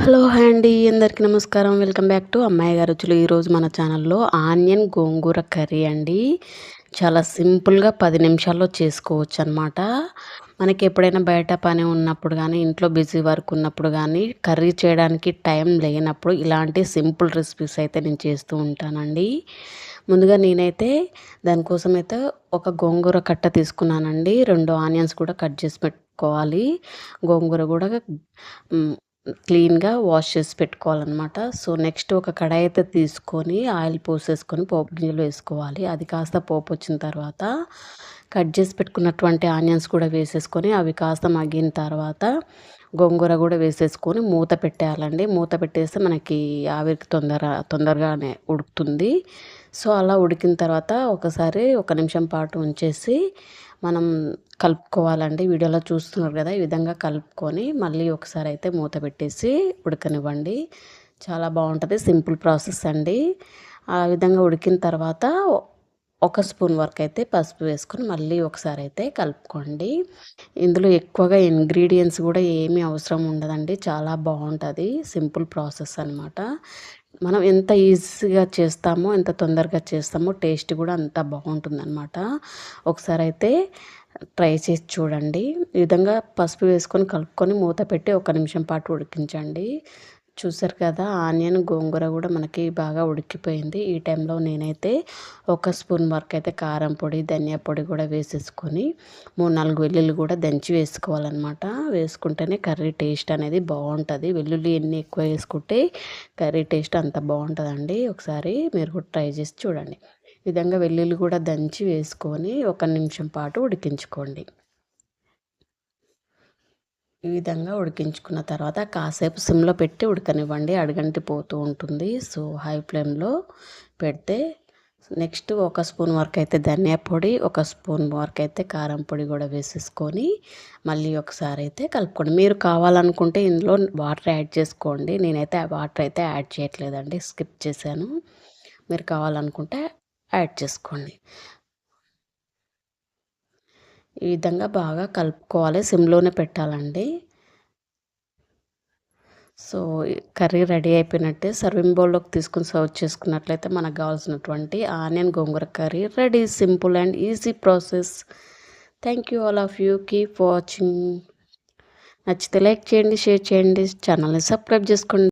Hello hi అండి అందరికీ నమస్కారం. వెల్కమ్ బ్యాక్ టు అమ్మాయి గారు రుచులు. ఈరోజు మన ఛానల్లో ఆనియన్ గోంగూర కర్రీ అండి. చాలా సింపుల్గా పది నిమిషాల్లో చేసుకోవచ్చు అనమాట మనకి ఎప్పుడైనా బయట పని ఉన్నప్పుడు కానీ ఇంట్లో బిజీ వర్క్ ఉన్నప్పుడు కానీ కర్రీ చేయడానికి టైం లేనప్పుడు ఇలాంటి సింపుల్ రెసిపీస్ అయితే నేను చేస్తూ ఉంటానండి. ముందుగా నేనైతే దానికోసం అయితే ఒక గోంగూర కట్ట తీసుకున్నానండి. రెండు ఆనియన్స్ కూడా కట్ చేసి పెట్టుకోవాలి. గోంగూర కూడా క్లీన్గా వాష్ చేసి పెట్టుకోవాలన్నమాట. సో నెక్స్ట్ ఒక కడాయి అయితే తీసుకొని ఆయిల్ పోసేసుకొని పోపు గింజలు వేసుకోవాలి. అది కాస్త పోపు వచ్చిన తర్వాత కట్ చేసి పెట్టుకున్నటువంటి ఆనియన్స్ కూడా వేసేసుకొని అవి కాస్త మగ్గిన తర్వాత గోంగూర కూడా వేసేసుకొని మూత పెట్టేయాలండి. మూత పెట్టేస్తే మనకి ఆవిరికి తొందర తొందరగానే ఉడుకుతుంది. సో అలా ఉడికిన తర్వాత ఒకసారి ఒక నిమిషం పాటు ఉంచేసి మనం కలుపుకోవాలండి. వీడియోలో చూస్తున్నారు కదా ఈ విధంగా కలుపుకొని మళ్ళీ ఒకసారి అయితే మూత పెట్టేసి ఉడకనివ్వండి. చాలా బాగుంటుంది సింపుల్ ప్రాసెస్ అండి. ఆ విధంగా ఉడికిన తర్వాత ఒక స్పూన్ వరకు అయితే పసుపు వేసుకొని మళ్ళీ ఒకసారి అయితే కలుపుకోండి. ఇందులో ఎక్కువగా ఇంగ్రీడియంట్స్ కూడా ఏమీ అవసరం ఉండదండి. చాలా బాగుంటుంది సింపుల్ ప్రాసెస్ అనమాట మనం ఎంత ఈజీగా చేస్తామో ఎంత తొందరగా చేస్తామో టేస్ట్ కూడా అంత బాగుంటుంది అనమాట ఒకసారి అయితే ట్రై చేసి చూడండి. ఈ విధంగా పసుపు వేసుకొని కలుపుకొని మూత పెట్టి ఒక నిమిషం పాటు ఉడికించండి. చూసారు కదా ఆనియన్ గోంగూర కూడా మనకి బాగా ఉడికిపోయింది. ఈ టైంలో నేనైతే ఒక స్పూన్ వరకు అయితే కారం పొడి ధనియా పొడి కూడా వేసేసుకొని మూడు నాలుగు వెల్లుల్లి కూడా దంచి వేసుకోవాలన్నమాట. వేసుకుంటేనే కర్రీ టేస్ట్ అనేది బాగుంటుంది. వెల్లుల్లి ఎన్ని ఎక్కువ వేసుకుంటే కర్రీ టేస్ట్ అంత బాగుంటుందండి. ఒకసారి మీరు కూడా ట్రై చేసి చూడండి. విధంగా వెల్లుల్లి కూడా దంచి వేసుకొని ఒక నిమిషం పాటు ఉడికించుకోండి. ఈ విధంగా ఉడికించుకున్న తర్వాత కాసేపు సిమ్లో పెట్టి ఉడకనివ్వండి. అడగంటి పోతూ ఉంటుంది. సో హై ఫ్లేమ్లో పెడితే నెక్స్ట్ ఒక స్పూన్ వరకు అయితే ధనియా పొడి ఒక స్పూన్ వరకు అయితే కారం పొడి కూడా వేసేసుకొని మళ్ళీ ఒకసారి అయితే కలుపుకోండి. మీరు కావాలనుకుంటే ఇందులో వాటర్ యాడ్ చేసుకోండి. నేనైతే వాటర్ అయితే యాడ్ చేయట్లేదండి. స్కిప్ చేశాను. మీరు కావాలనుకుంటే యాడ్ చేసుకోండి. ఈ విధంగా బాగా కలుపుకోవాలి. సిమ్లోనే పెట్టాలండి. సో కర్రీ రెడీ అయిపోయినట్టే సర్వింగ్ బౌల్లోకి తీసుకుని సర్వ్ చేసుకున్నట్లయితే మనకు కావాల్సినటువంటి onion gongura curry ready. Simple and easy process. Thank you all of you. Keep watching. నచ్చితే లైక్ చేయండి షేర్ చేయండి. ఛానల్ని సబ్స్క్రైబ్ చేసుకోండి.